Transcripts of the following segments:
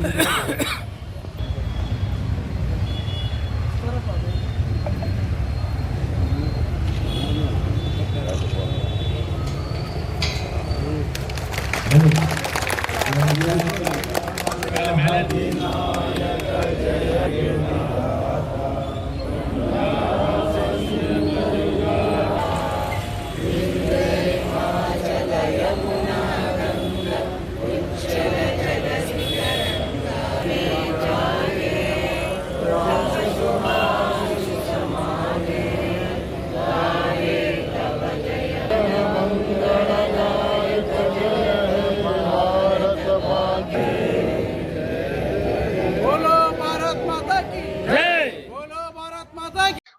Yeah.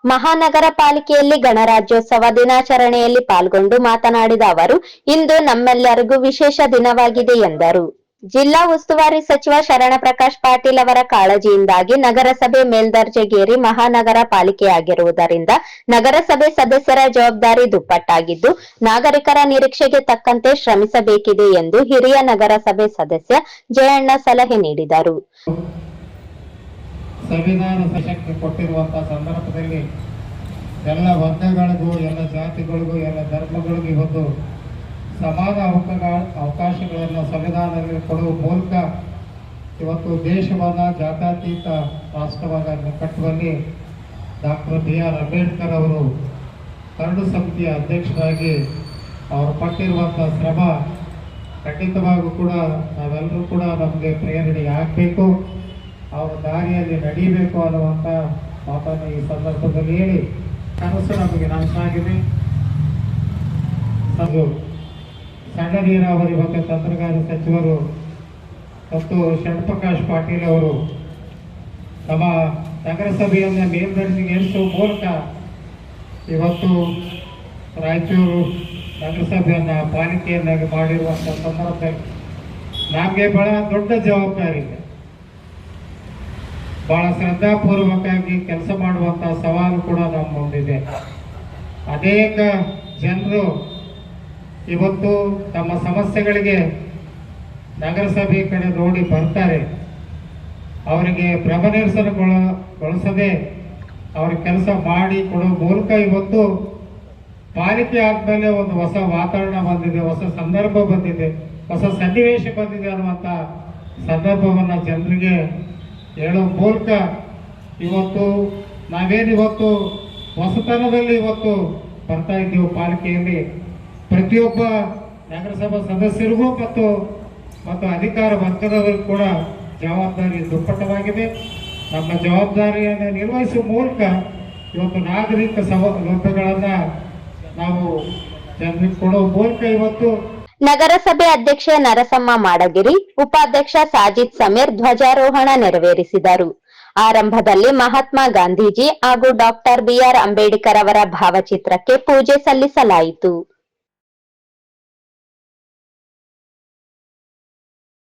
ಮಹಾನಗರ ಪಾಲಿಕೆಯಲ್ಲಿ ಗಣರಾಜ್ಯೋತ್ಸವ ದಿನಾಚರಣೆಯಲ್ಲಿ ಪಾಲ್ಗೊಂಡು ಮಾತನಾಡಿದ ಅವರು, ಇಂದು ನಮ್ಮೆಲ್ಲರಿಗೂ ವಿಶೇಷ ದಿನವಾಗಿದೆ ಎಂದರು. ಜಿಲ್ಲಾ ಉಸ್ತುವಾರಿ ಸಚಿವ ಶರಣ ಪ್ರಕಾಶ್ ಪಾಟೀಲ್ ಅವರ ಕಾಳಜಿಯಿಂದಾಗಿ ನಗರಸಭೆ ಮೇಲ್ದರ್ಜೆಗೇರಿ ಮಹಾನಗರ ಪಾಲಿಕೆಯಾಗಿರುವುದರಿಂದ ನಗರಸಭೆ ಸದಸ್ಯರ ಜವಾಬ್ದಾರಿ ದುಪ್ಪಟ್ಟಾಗಿದ್ದು, ನಾಗರಿಕರ ನಿರೀಕ್ಷೆಗೆ ತಕ್ಕಂತೆ ಶ್ರಮಿಸಬೇಕಿದೆ ಎಂದು ಹಿರಿಯ ನಗರಸಭೆ ಸದಸ್ಯ ಜಯಣ್ಣ ಸಲಹೆ ನೀಡಿದರು. ಸಂವಿಧಾನ ಸಶಕ್ತಿ ಕೊಟ್ಟಿರುವಂಥ ಸಂದರ್ಭದಲ್ಲಿ ಎಲ್ಲ ವರ್ಗಗಳಿಗೂ ಎಲ್ಲ ಜಾತಿಗಳಿಗೂ, ಎಲ್ಲ ಧರ್ಮಗಳಿಗೂ ಇವತ್ತು ಸಮಾನ ಅವಕಾಶ, ಅವಕಾಶಗಳನ್ನು ಸಂವಿಧಾನದಲ್ಲಿ ಕೊಡುವ ಮೂಲಕ ಇವತ್ತು ದೇಶವನ್ನು ಜಾತ್ಯತೀತ ರಾಷ್ಟ್ರವಾದ ಕಟ್ಟುವಲ್ಲಿ ಡಾಕ್ಟರ್ ಬಿ ಆರ್ ಅಂಬೇಡ್ಕರ್ ಅವರು ಕರಡು ಸಮಿತಿಯ ಅಧ್ಯಕ್ಷರಾಗಿ ಅವರು ಪಟ್ಟಿರುವಂಥ ಶ್ರಮ ಖಂಡಿತವಾಗೂ ಕೂಡ ನಾವೆಲ್ಲರೂ ಕೂಡ ನಮಗೆ ಪ್ರೇರಣೆ ಆಗಬೇಕು. ಅವರ ದಾರಿಯಲ್ಲಿ ನಡೀಬೇಕು ಅನ್ನುವಂಥ ಮಾತನ್ನು ಈ ಸಂದರ್ಭದಲ್ಲಿ ಹೇಳಿ, ಕನಸು ನಮಗೆ ನನಸಾಗಿದೆ. ಅದು ಸಣ್ಣ ನೀರಾವರಿ ಮತ್ತು ತಂತ್ರಜ್ಞಾನ ಸಚಿವರು ಮತ್ತು ಶರಣಪ್ರಕಾಶ್ ಪಾಟೀಲ್ ಅವರು ತಮ್ಮ ನಗರಸಭೆಯನ್ನು ಏರಿಸುವ ಮೂಲಕ ಇವತ್ತು ರಾಯಚೂರು ನಗರಸಭೆಯನ್ನು ಪಾಲಿಕೆಯನ್ನಾಗಿ ಮಾಡಿರುವಂಥ ಸಂದರ್ಭದಲ್ಲಿ ನಮಗೆ ಬಹಳ ದೊಡ್ಡ ಜವಾಬ್ದಾರಿ ಇದೆ. ಬಹಳ ಶ್ರದ್ಧಾಪೂರ್ವಕವಾಗಿ ಕೆಲಸ ಮಾಡುವಂತ ಸವಾಲು ಕೂಡ ನಮ್ಮ ಮುಂದಿದೆ. ಅನೇಕ ಜನರು ಇವತ್ತು ತಮ್ಮ ಸಮಸ್ಯೆಗಳಿಗೆ ನಗರಸಭೆ ಕಡೆ ನೋಡಿ ಬರ್ತಾರೆ. ಅವರಿಗೆ ಭ್ರಮನಿರಸನಗೊಳಿಸದೆ ಅವ್ರ ಕೆಲಸ ಮಾಡಿ ಕೊಡೋ ಮೂಲಕ ಇವತ್ತು ಪಾಲಿಕೆ ಆದ್ಮೇಲೆ ಒಂದು ಹೊಸ ವಾತಾವರಣ ಬಂದಿದೆ, ಹೊಸ ಸಂದರ್ಭ ಬಂದಿದೆ, ಹೊಸ ಸನ್ನಿವೇಶ ಬಂದಿದೆ ಅನ್ನುವಂಥ ಸಂದರ್ಭವನ್ನು ಜನರಿಗೆ ಹೇಳೋ ಮೂಲಕ ಇವತ್ತು ನಾವೇನು ಇವತ್ತು ಹೊಸತನದಲ್ಲಿ ಇವತ್ತು ಬರ್ತಾ ಇದ್ದೀವಿ ಪಾಲಿಕೆಯಲ್ಲಿ? ಪ್ರತಿಯೊಬ್ಬ ನಗರಸಭಾ ಸದಸ್ಯರಿಗೂ ಮತ್ತು ಮತ್ತು ಅಧಿಕಾರ ವರ್ಗದವರಿಗೂ ಕೂಡ ಜವಾಬ್ದಾರಿ ದುಪ್ಪಟ್ಟವಾಗಿದೆ ನಮ್ಮ ಜವಾಬ್ದಾರಿಯನ್ನು ನಿರ್ವಹಿಸುವ ಮೂಲಕ ಇವತ್ತು ನಾಗರಿಕ ಸೌಲಭ್ಯಗಳನ್ನು ನಾವು ಜನರಿಗೆ ಕೊಡೋ ಮೂಲಕ ಇವತ್ತು ನಗರಸಭೆ ಅಧ್ಯಕ್ಷೆ ನರಸಮ್ಮ ಮಾಡಗಿರಿ, ಉಪಾಧ್ಯಕ್ಷ ಸಾಜಿದ್ ಸಮೀರ್ ಧ್ವಜಾರೋಹಣ ನೆರವೇರಿಸಿದರು. ಆರಂಭದಲ್ಲಿ ಮಹಾತ್ಮ ಗಾಂಧೀಜಿ ಹಾಗೂ ಡಾಕ್ಟರ್ ಬಿಆರ್ ಅಂಬೇಡ್ಕರ್ ಅವರ ಭಾವಚಿತ್ರಕ್ಕೆ ಪೂಜೆ ಸಲ್ಲಿಸಲಾಯಿತು.